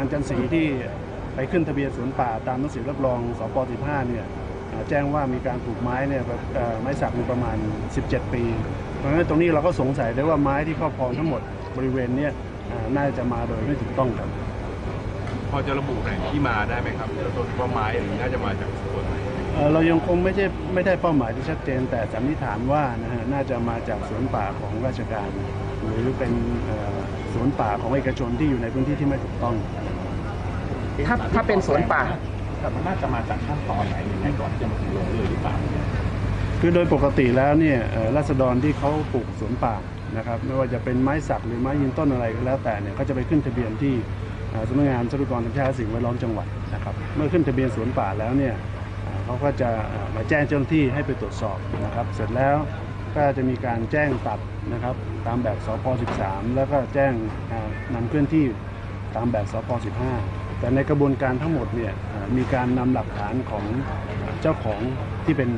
างจันสีที่ไปขึ้นทะเบียนสวนป่าตามหนังสือรับรองสป 15 เนี่ยแจ้งว่ามีการปลูกไม้เนี่ยไม้สักมีประมาณ 17 ปี เพราะฉะนั้นตรงนี้เราก็สงสัยได้ว่าไม้ที่ครอบครองทั้งหมดบริเวณเนี่ยน่าจะมาโดยไม่ถูกต้องครับพอจะระบุแหล่งที่มาได้ไหมครับต้นว่าไม้อย่างนี้น่าจะมาจากสวนไหน เอ่อเรายังคงไม่ใช่ไม่ได้เป้าหมายที่ชัดเจน แต่สันนิษฐานว่านะฮะน่าจะมาจากสวนป่าของราชการ หรือเป็นเอ่อสวนป่าของเอกชนที่อยู่ในพื้นที่ที่ไม่ถูกต้อง ถ้าถ้าเป็นสวนป่าแต่มันน่าจะมาจากขั้นตอนไหนยังไงก่อนที่จะมาถึงลงเรือหรือเปล่าคือโดยปกติแล้วเนี่ยเอ่อราษฎรที่เขาปลูกสวนป่านะครับไม่ว่าจะเป็นไม้สักหรือไม้ยืนต้นอะไรก็แล้วแต่เนี่ยเขาจะไปขึ้นทะเบียนที่เอ่อสำนักงานทรัพยากรธรรมชาติและสิ่งแวดล้อมจังหวัดนะครับเมื่อขึ้นทะเบียนสวนป่าแล้วเนี่ย เขาก็จะมาแจ้งเจ้าหน้าที่ให้ไปตรวจสอบนะครับ เสร็จแล้วก็จะมีการแจ้งตัดนะครับ ตามแบบสพ13 แล้วก็แจ้งนำเคลื่อนที่ตามแบบสพ15 แต่ในกระบวนการทั้งหมดเนี่ยมีการนำหลักฐานของเจ้าของที่เป็น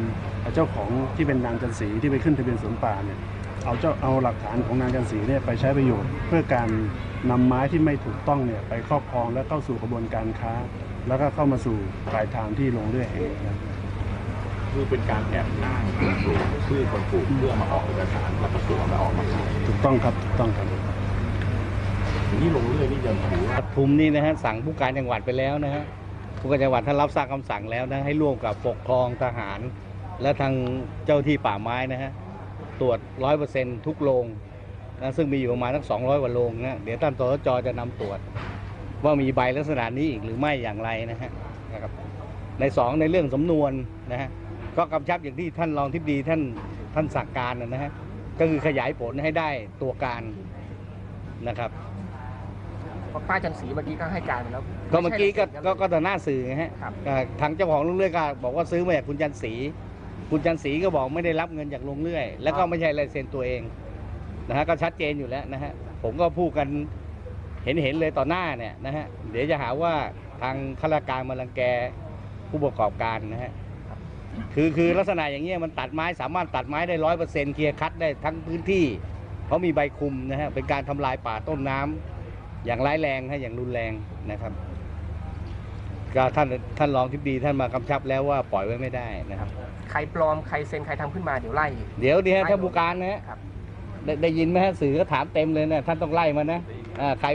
เจ้าของที่เป็นนางจันสีที่ไปขึ้นทะเบียนสวนป่าเนี่ยเอาเจ้าเอาหลักฐานของนางจันสีเนี่ยไปใช้ประโยชน์ เพื่อการนำไม้ที่ไม่ถูกต้องเนี่ยไปครอบครองและเข้าสู่กระบวนการค้า แล้วก็เข้ามาสู่ปลายทางที่ลงเรื่อยเองครับ คือเป็นการแอบอ้างคนปลูกชื่อคนปลูกเพื่อมาออกเอกสารแล้วก็ตัวมาออกมาขายถูกต้องครับถูกต้องครับอย่างนี้ลงเรือนี่จะถือว่าปทุมนี่นะฮะสั่งผู้การจังหวัดไปแล้วนะฮะผู้การจังหวัดท่านรับทราบคำสั่งแล้วนะให้ร่วมกับปกครองทหาร และทางเจ้าที่ป่าไม้นะฮะตรวจร้อยเปอร์เซ็นทุกโรงนะซึ่งมีอยู่ประมาณทั้งสองร้อยกว่าโรงนะเดี๋ยวท่านตจจะนำตรวจ ว่ามีใบลักษณะนี้อีกหรือไม่อย่างไรนะฮะนะครับในสองในเรื่องสำนวนนะฮะก็กำชับอย่างที่ท่านรองทิบดีท่านท่านสั่งการนะฮะก็คือขยายผลให้ได้ตัวการนะครับเพราะป้าจันสีเมื่อกี้ก็ให้การไปแล้วก็เมื่อกี้ก็ไใช่ก็ก็ต่อหน้าสื่อไงฮะครับ เอ่อทางเจ้าของโรงเรื่อยก็บอกว่าซื้อมาจากคุณจันศรีคุณจันศรีก็บอกไม่ได้รับเงินจากโรงเรื่อย แล้วก็ไม่ใช่ลายเซ็นตัวเองนะฮะก็ชัดเจนอยู่แล้วนะฮะผมก็พูดกัน เห็นเห็นเลยต่อหน้าเนี่ยนะฮะเดี๋ยวจะหาว่าทางข้าราชการมารังแกผู้ประกอบการนะฮะคือคือลักษณะอย่างเงี้ยมันตัดไม้สามารถตัดไม้ได้ร้อยเปอร์เซ็นต์เคลียร์คัดได้ทั้งพื้นที่ เพราะมีใบคุมนะฮะเป็นการทำลายป่าต้นน้ำอย่างร้ายแรงฮะอย่างรุนแรงนะครับก็ท่านท่านรองทิบดีท่านมากำชับแล้วว่าปล่อยไว้ไม่ได้นะครับ ใครปลอมใครเซ็นใครทำขึ้นมาเดี๋ยวไล่ เดี๋ยวดีฮะไล่ท่านผู้การนะฮะครับได้ได้ยินไหมฮะสื่อก็ถามเต็มเลยนะท่านต้องไล่มานะอ่าใคร